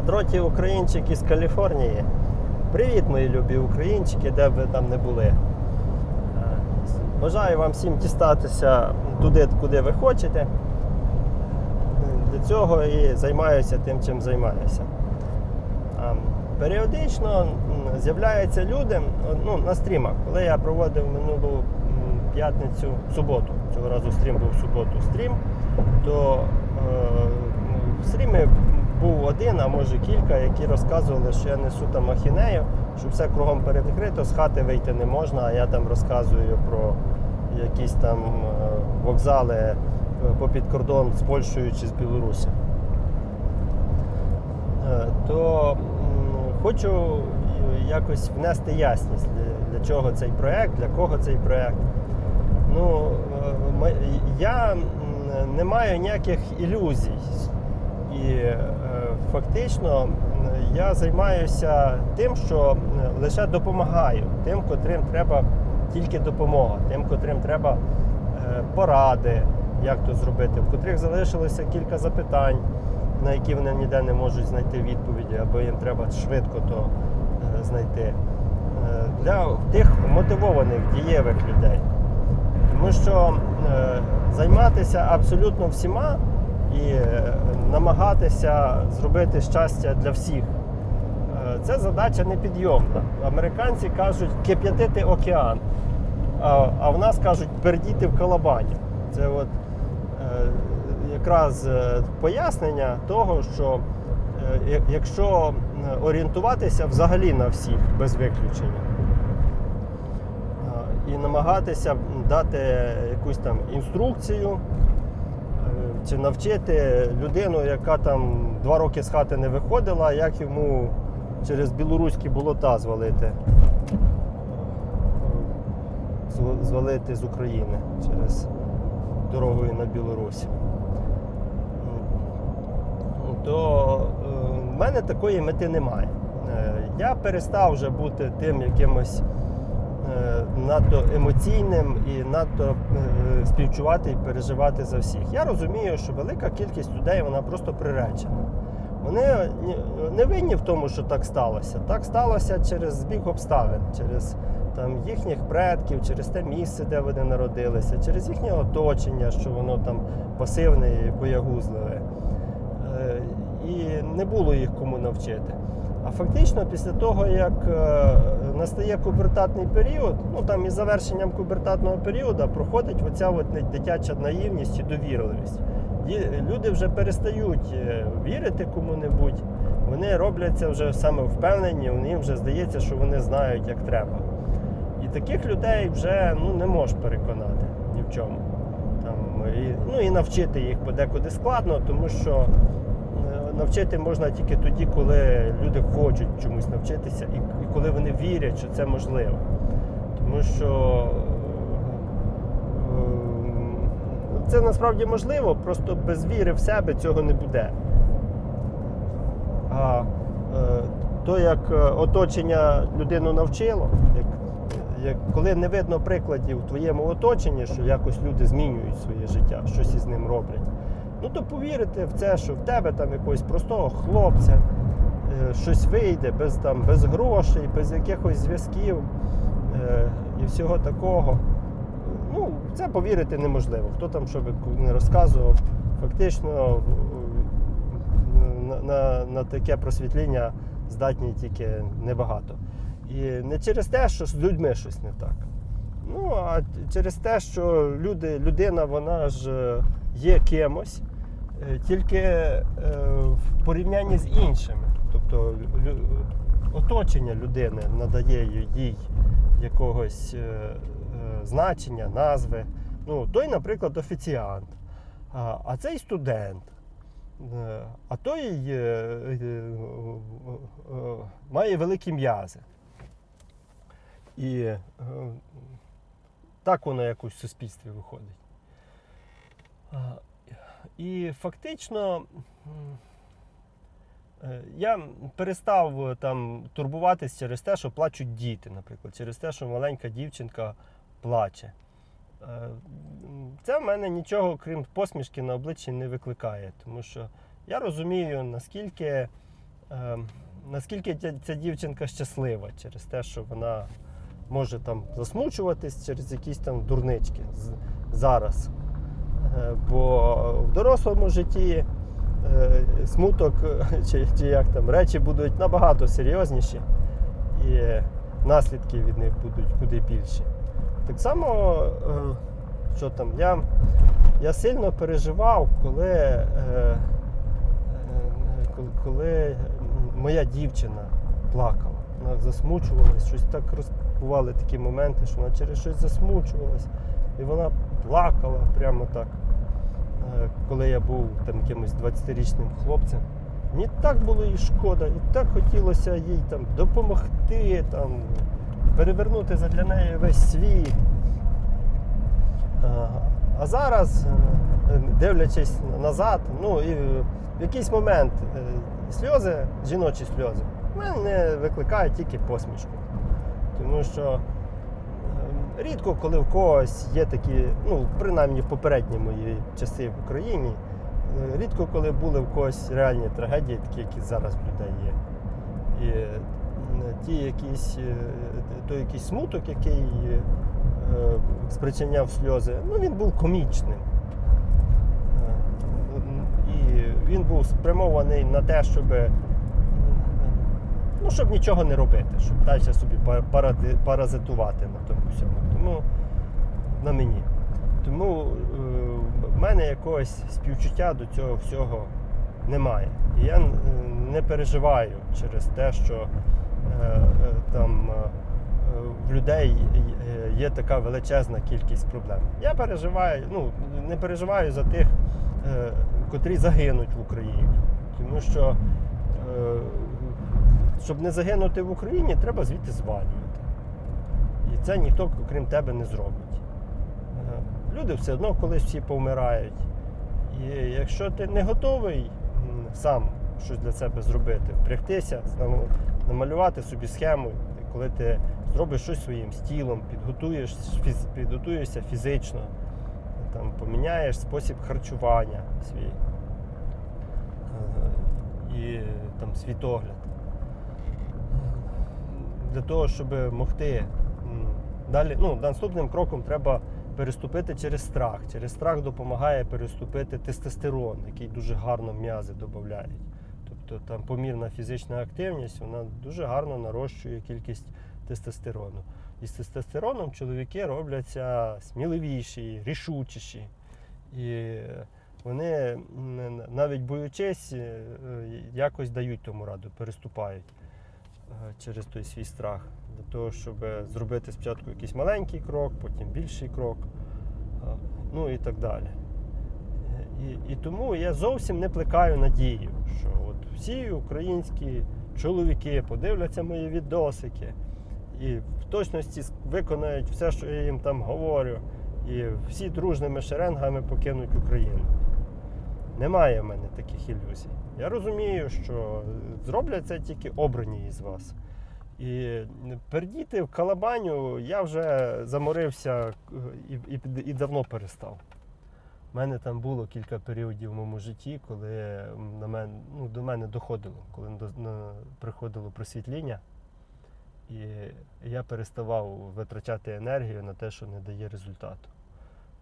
На дроті українчик із Каліфорнії. Привіт, мої любі українчики, де б ви там не були. Е, Бажаю вам всім дістатися туди, куди ви хочете. Для цього і займаюся тим, чим займаюся. Періодично з'являються люди ну, на стрімах. Коли я проводив минулу п'ятницю, суботу, цього разу стрім був в суботу стрім, то е, в стрімі був один, а може кілька, які розказували, що я несу там махінею, що все кругом перекрито, з хати вийти не можна, а я там розказую про якісь там е, вокзали е, попід кордон з Польщею чи з Білорусі. Е, То хочу якось внести ясність, для, чого цей проект, для кого цей проект. Ну, я не маю ніяких ілюзій. І е, фактично я займаюся тим, що лише допомагаю тим, котрим треба тільки допомога, тим, котрим треба е, поради, як то зробити, в котрих залишилося кілька запитань, на які вони ніде не можуть знайти відповіді, або їм треба швидко то е, знайти. Для тих мотивованих, дієвих людей. Тому що займатися абсолютно всіма і е, намагатися зробити щастя для всіх. е, Це задача непідйомна. Американці кажуть кип'ятити океан, а, а в нас кажуть пердіти в калабані. Це от е, якраз е, пояснення того, що е, якщо орієнтуватися взагалі на всіх без виключення е, і намагатися дати якусь там інструкцію чи навчити людину, яка там два роки з хати не виходила, як йому через білоруські болота звалити. Звалити з України через дорогою на Білорусь. То е, в мене такої мети немає. Е, Я перестав вже бути тим якимось надто емоційним і надто е, співчувати і переживати за всіх. Я розумію, що велика кількість людей вона просто приречена. Вони не винні в тому, що так сталося. Так сталося через збіг обставин, через там, їхніх предків, через те місце, де вони народилися, через їхнє оточення, що воно там пасивне і боягузливе. Е, І не було їх кому навчити. А фактично, після того, як е, настає кубертатний період, ну там із завершенням кубертатного періоду проходить оця от дитяча наївність і довірливість. Люди вже перестають е, вірити кому-небудь, вони робляться вже саме впевнені, їм вже здається, що вони знають, як треба. І таких людей вже ну, не можеш переконати ні в чому. Там, і, ну і навчити їх подекуди складно, тому що е, навчити можна тільки тоді, коли люди хочуть чомусь навчитися, і коли вони вірять, що це можливо. Тому що е, це насправді можливо, просто без віри в себе цього не буде. А е, то, як е, оточення людину навчило, як, як, коли не видно прикладів в твоєму оточенні, що якось люди змінюють своє життя, щось із ним роблять, ну то повірити в це, що в тебе там якогось простого хлопця щось вийде без, там, без грошей, без якихось зв'язків е, і всього такого. Ну, це повірити неможливо. Хто там що не розказував, фактично на, на, на таке просвітління здатні тільки небагато. І не через те, що з людьми щось не так. Ну, а через те, що люди, людина, вона ж е, є кимось, е, тільки в порівнянні з іншими. Тобто оточення людини надає їй- якогось е, е, значення, назви. Ну, той, наприклад, офіціант, а, цей студент. Е, А той має великі м'язи. І так воно якось в суспільстві виходить. І фактично я перестав е, там турбуватись через те, що плачуть діти, наприклад, через те, що маленька дівчинка плаче. Е, Це в мене нічого, крім посмішки на обличчі, не викликає, тому що я розумію, наскільки е, наскільки ця, дівчинка щаслива через те, що вона може там засмучуватись через якісь там дурнички зараз. Е, бо в дорослому житті е, смуток е, чи, чи як там речі будуть набагато серйозніші, і наслідки від них будуть куди більші. Так само, е, що там, я, я сильно переживав, коли, е, коли, моя дівчина плакала. Вона засмучувалась, щось так роз- бували такі моменти, що вона через щось засмучувалась. І вона плакала прямо так. Е, Коли я був там якимось 20-річним хлопцем. Мені так було їй шкода, і так хотілося їй там допомогти, там, перевернути задля неї весь світ. А, А зараз, е, дивлячись назад, ну і в якийсь момент е, сльози, жіночі сльози, в мене викликають тільки посмішку. Тому що е, рідко, коли в когось є такі, ну, принаймні в попередні мої часи в Україні, е, рідко коли були в когось реальні трагедії, такі, які зараз в людей є. І е, ті якісь, е, той якийсь смуток, який спричиняв сльози, ну він був комічним. І він був спрямований на те, щоб, ну, щоб нічого не робити, щоб далі собі паразитувати на тому всьому. Тому на мені. Тому е, в мене якогось співчуття до цього всього немає. І я е, не переживаю через те, що е, там в людей є така величезна кількість проблем. Я переживаю, ну не переживаю за тих, котрі загинуть в Україні. Тому що, щоб не загинути в Україні, треба звідти звалювати. І це ніхто, окрім тебе, не зробить. Люди все одно колись всі повмирають. І якщо ти не готовий сам щось для себе зробити, впрягтися, намалювати собі схему, коли ти зробиш щось своїм тілом, підготуєш, підготуєшся фізично, там, поміняєш спосіб харчування свій і там, світогляд. Для того, щоб могти далі, ну, наступним кроком треба переступити через страх. Через страх допомагає переступити тестостерон, який дуже гарно м'язи додають. Тобто там помірна фізична активність, вона дуже гарно нарощує кількість тестостерону. І з тестостероном чоловіки робляться сміливіші, рішучіші. І вони навіть боючись, е, якось дають тому раду, переступають через той свій страх. Для того, щоб зробити спочатку якийсь маленький крок, потім більший крок, е, ну і так далі. Е, І, і тому я зовсім не плекаю надію, що от всі українські чоловіки подивляться мої відосики і в точності виконають все, що я їм там говорю, і всі дружними шеренгами покинуть Україну. Немає в мене таких ілюзій. Я розумію, що зроблять це тільки обрані із вас. І пердіти в калабаню я вже заморився е, і, і, і давно перестав. У мене там було кілька періодів в моєму житті, коли на мене, ну, до мене доходило, коли до, на, приходило просвітління. І я переставав витрачати енергію на те, що не дає результату.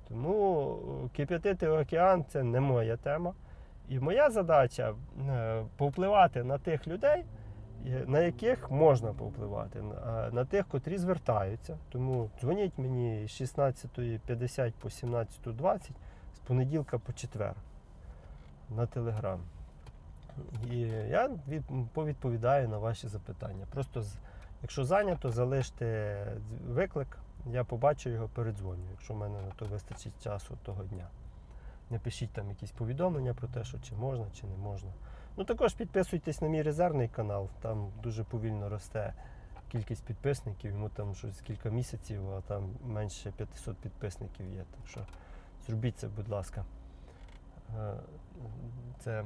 Тому е, кип'ятити океан це не моя тема. І моя задача е, повпливати на тих людей, е, на яких можна повпливати, на- на тих, котрі звертаються. Тому дзвоніть мені з 16.50 по 17.20 з понеділка по четвер на телеграм. І я від, повідповідаю на ваші запитання. Просто якщо зайнято, залиште виклик, я побачу його, передзвоню, якщо в мене на то вистачить часу того дня. Не пишіть там якісь повідомлення про те, що чи можна, чи не можна. Ну також підписуйтесь на мій резервний канал, там дуже повільно росте кількість підписників, йому там щось кілька місяців, а там менше 500 підписників є. Так що зробіть це, будь ласка. Е, Це,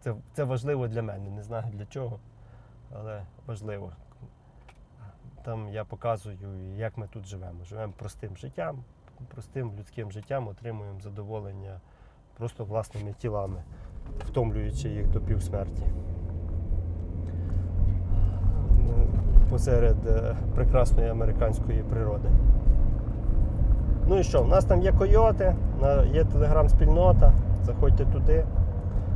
це, це важливо для мене. Не знаю для чого, але важливо. Там я показую, як ми тут живемо. Живемо простим життям, простим людським життям, отримуємо задоволення просто власними тілами, втомлюючи їх до півсмерті. посеред е, прекрасної американської природи. Ну і що, в нас там є койоти, є телеграм-спільнота, заходьте туди.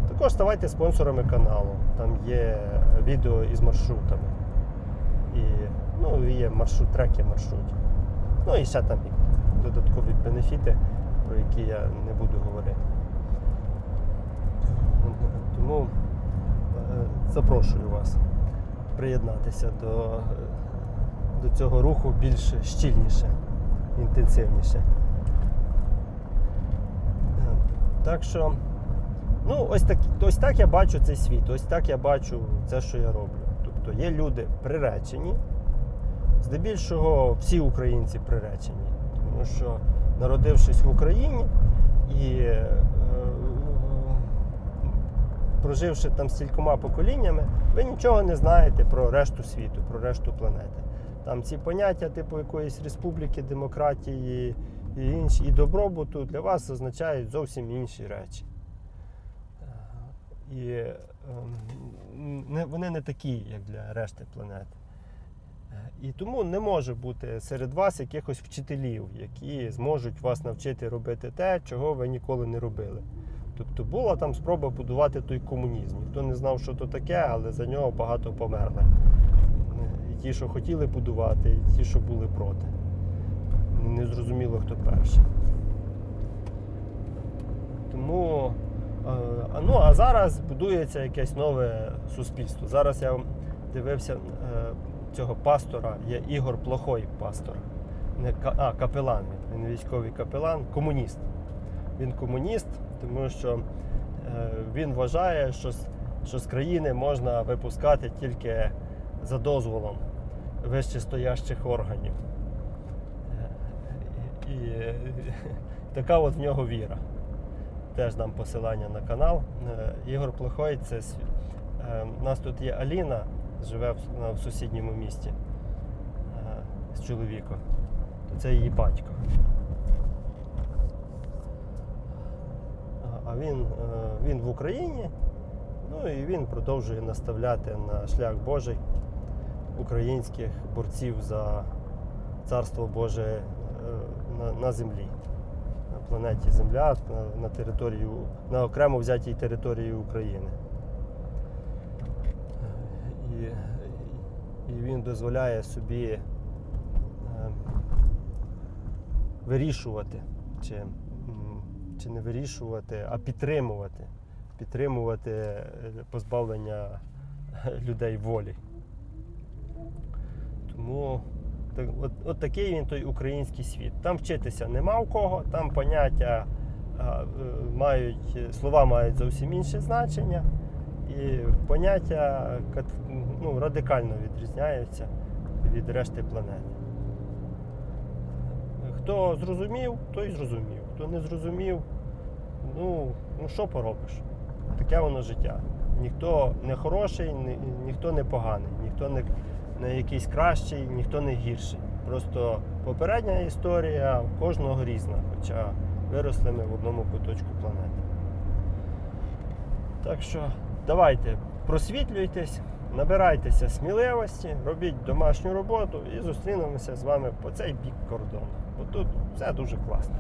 Також ставайте спонсорами каналу. Там є відео із маршрутами. І ну, є маршрут, треки маршрутів. Ну і ще там додаткові бенефіти, про які я не буду говорити. Тому е, запрошую вас приєднатися до, е, до цього руху більш щільніше, інтенсивніше. Е, Так що, ну, ось так, ось так я бачу цей світ, ось так я бачу це, що я роблю. Тобто є люди приречені, здебільшого всі українці приречені, тому що народившись в Україні і е, проживши там стількома поколіннями, ви нічого не знаєте про решту світу, про решту планети. Там ці поняття, типу якоїсь республіки, демократії і інші, і добробуту для вас означають зовсім інші речі. Е, І ем, не, вони не такі, як для решти планети. Е, І тому не може бути серед вас якихось вчителів, які зможуть вас навчити робити те, чого ви ніколи не робили. Тобто була там спроба будувати той комунізм. Ніхто не знав, що то таке, але за нього багато померли. І ті, що хотіли будувати, і ті, що були проти. Не зрозуміло, хто перший. Тому, е, ну, а зараз будується якесь нове суспільство. Зараз я дивився е, цього пастора, є Ігор Плохой пастор. Не, а, капелан. Він, військовий капелан, комуніст. Він комуніст, тому що е, він вважає, що, що з країни можна випускати тільки за дозволом вищестоящих органів. Е, І, і така от в нього віра. Теж дам посилання на канал. Е, Ігор Плохой, це е, у нас тут є Аліна, живе в, в сусідньому місті е, з чоловіком. То це її батько. А- А він, е, він в Україні, ну і він продовжує наставляти на шлях Божий українських борців за царство Боже е, на, на землі, на планеті Земля, на, на територію, на окремо взятій території України. І, він дозволяє собі е, вирішувати, чи, чи не вирішувати, а підтримувати. Підтримувати е, позбавлення людей волі. Тому так, от, от такий він той український світ. Там вчитися нема в кого, там поняття е, мають, слова мають зовсім інше значення, і поняття ну, радикально відрізняються від решти планети. Хто зрозумів, той зрозумів. Хто не зрозумів, ну, ну що поробиш? Таке воно життя. Ніхто не хороший, ні- ніхто не поганий, ніхто не, не якийсь кращий, ніхто не гірший. Просто попередня історія у кожного різна, хоча виросли ми в одному куточку планети. Так що давайте, просвітлюйтесь, набирайтеся сміливості, робіть домашню роботу і зустрінемося з вами по цей бік кордону. Бо тут все дуже класно.